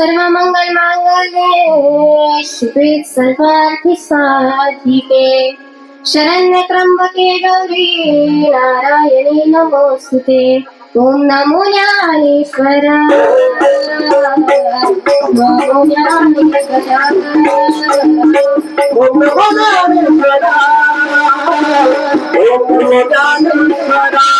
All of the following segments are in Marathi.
सर्व मंगल मांगल्ये शिवे सर्वार्थी साधिके शरण्य त्र्यंबके गौरी नारायणी नमोस्तुते ओम नमो ज्ञानेश्वर नमो ज्ञानेश्वर ओम नमो ज्ञानेश्वरा ओम नमो ज्ञानेश्वरा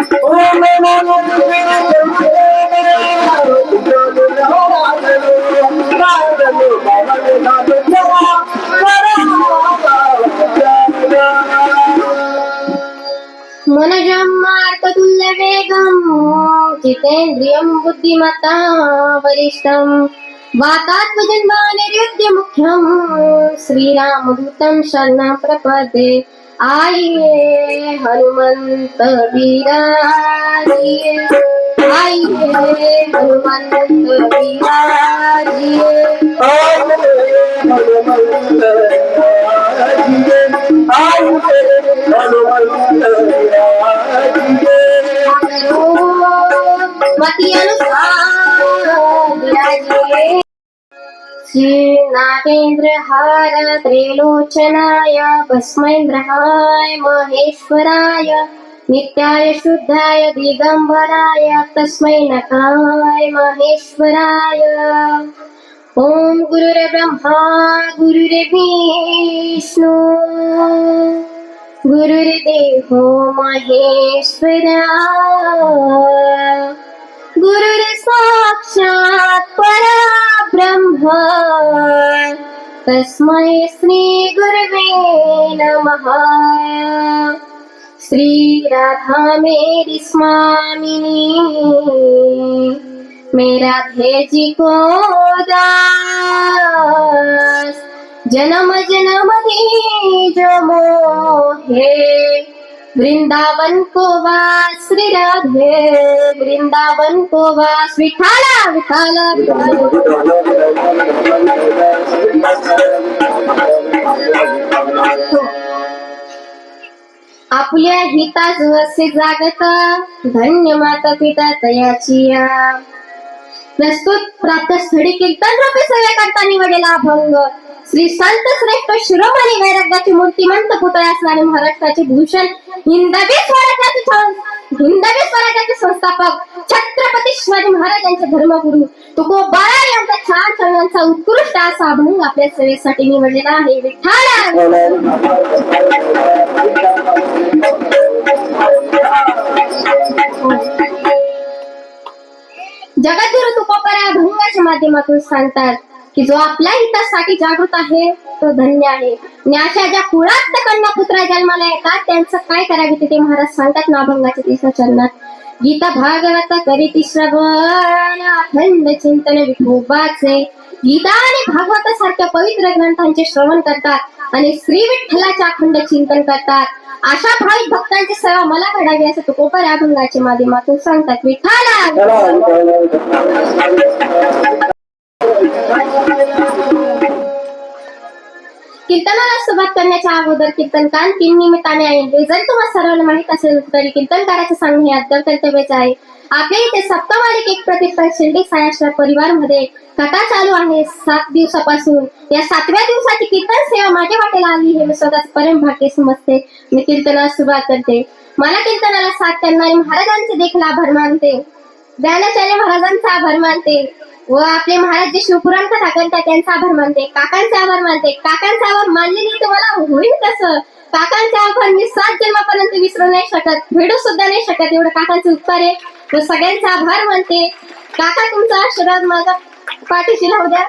मनजं मार्गतुल्यवेगं जितेन्द्रियं बुद्धिमता वरिष्ठं वातात्मजन्मानिरुद्य मुख्यम् श्रीरामदूतं शरणं प्रपदे आइए हनुमंत वीराजिए आइए हनुमंत हनुमन्त मती नागेन्द्रहार त्रिलोचनाय भस्मैन्द्रहाय महेश्वराय नित्याय शुद्धाय दिगंबराय तस्मै नकाय महेश्वराय। ओम गुरुर्ब्रह्मा गुरुर्विष्णु गुरुर्देवो महेश्वरा। गुरुर साक्षात् परब्रह्म. तस्मै श्री गुरवे नमः. श्री राधा मेरी स्वामिनी मेरा भेजी को दास. जन्म जन्म ही जो मोहे वृंदावन को वास श्री राधे। वृंदावन को वास विठाला विठाला। आपल्या हिताच असे जागत धन्य माता पिता तयाची प्रस्तुत प्राप्त स्थळी कीर्तन रूपी सेवे करता निवडलेला अभंग श्री संत श्रेष्ठ शिरोमणी वैराग्याची मूर्तिमंत पुतळे असणारे महाराष्ट्राचे भूषण हिंदवी स्वराज्याचे सं- हिंदवी स्वराज्याचे संस्थापक छत्रपती शिवाजी महाराजांचे धर्मगुरु तुकोबारा यांचा छान चरणांचा उत्कृष्ट असा अभंग आपल्या सेवेसाठी निवडलेला आहे. विठाला जगद्गुरु तुकोबारा अभंगाच्या माध्यमातून सांगतात की जो आपल्या हितासाठी जागृत आहे तो धन्य आहे. आणि अशा ज्या कुळात कन्या पुत्र जन्माला येतात त्यांचं काय करावे ते महाराज सांगतात नाभंगाच्या तिसऱ्या चरणात. गीता भागवत करी श्रवण अखंड चिंतन विठोबाचे गीता आणि भागवत सारख्या पवित्र ग्रंथांचे श्रवण करतात आणि श्री विठ्ठलाचे अखंड चिंतन करतात. अशा भाविक भक्तांची सेवा मला घडावी असं तुकोबर या अभंगाच्या माध्यमातून सांगतात. विठ्ठला! कीर्तनाला सुरुवात करण्याच्या अगोदर कीर्तनकार तीन निमित्ताने आहे. म्हणजे जर तुम्हाला सर्वांना माहीत असेल तरी कीर्तनकाराचे सांगणे हे अद्याप कर्तव्याचे आहे. आपल्या इथे सप्तमालिक एक प्रतिष्ठा शिर्डी सायाश्रा परिवारमध्ये कथा चालू आहे. सात दिवसापासून. या सातव्या दिवसाची कीर्तन सेवा माझ्या वाटेला आली. हे मी स्वतःच परम भाग्य समजते. मी कीर्तनाला सुरुवात करते. मला कीर्तनाला साथ करणारे महाराजांचे देखील आभार मानते. ज्ञानाचार्य महाराजांचा आभार मानते. व आपले महाराज जे शिवपुराण कथा करतात त्यांचा आभार मानते. काकांचा आभार मानते. काकांचा आभार मानले नाही तुम्हाला? होईल कसं काकांचा आभार मी सात जन्मापर्यंत विसरू नाही शकत. भेटू सुद्धा नाही शकत. एवढं काकांचे उपकार आहे. व आभार मानते. काका तुमचा आशीर्वाद माझा पाठीशी राहू द्या.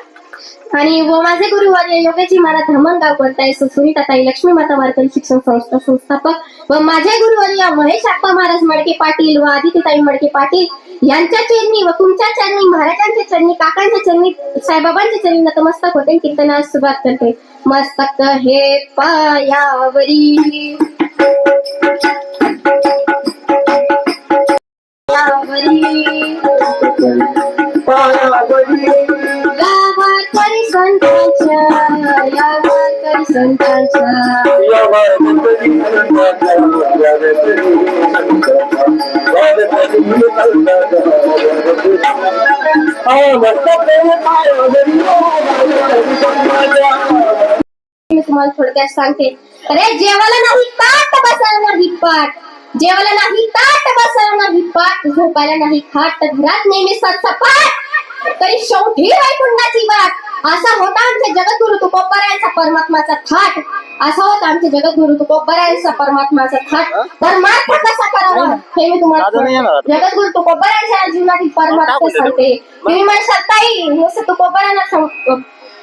आणि व माझे गुरुवार्य योगाजी महाराज धमनगाव करताय. सुनीताताई लक्ष्मी माता वारकरी शिक्षण संस्था संस्थापक. व माझे गुरुवार्य महेश आप्पा महाराज मडके पाटील व आदित्यताई मडके पाटील यांच्या चरणी व तुमच्या चरणी महाराजांच्या चरणी काकांच्या चरणी साईबाबांच्या चरणी नतमस्तक होते. कीर्तनास सुरुवात करते. मस्तक हे पायावरी. मी तुम्हाला थोडक्यात सांगते. अरे जेवायला नाही ताट बसायला नाही पाठ. जेवायला नाही ताट बसायला नाही पाठ. झोपायला नाही खाट घरात नेहमी सपाट तरी शेवटी वैकुंठाची वाट असा होता आमच्या जगद्गुरु तुकोबरायांचा परमात्माचा थाट. असा होता आमच्या जगद्गुरु तुकोबरायांचा परमात्माचा थाट. परमार्थ कसा करावा? हे मी तुम्हाला जगद्गुरु तुकोबरायांच्या जीवनातील परमार्थ सांगते. तुम्ही? म्हणशाल ताई नुसतं तुकोबरांना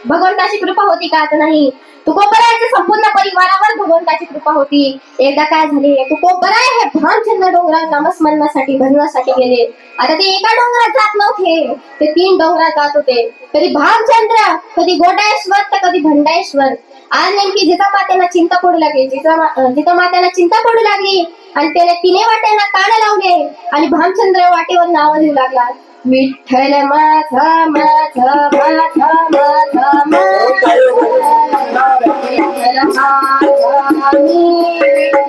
भगवंताची कृपा होती का आता नाही? तुकोबरायच्या संपूर्ण परिवारावर भगवंताची कृपा होती. एकदा काय झाले तुकोबराय हे भामचंद्र डोंगरात नामस्मरणासाठी भजनासाठी गेले. आता ते एका डोंगरात जात नव्हते. ते तीन डोंगरात जात होते. कधी भामचंद्र कधी गोडायश्वर तर कधी भंडायश्वर. आज नेमकी जिजा मात्यांना चिंता पडू लागली. जिजा मा- जिजा मात्यांना चिंता पडू लागली. आणि त्याने तिने वाट्यांना कान लावले. आणि भामचंद्र वाटेवर नाव लिहू लागला. विठ्ठल माझा माझा Thank you.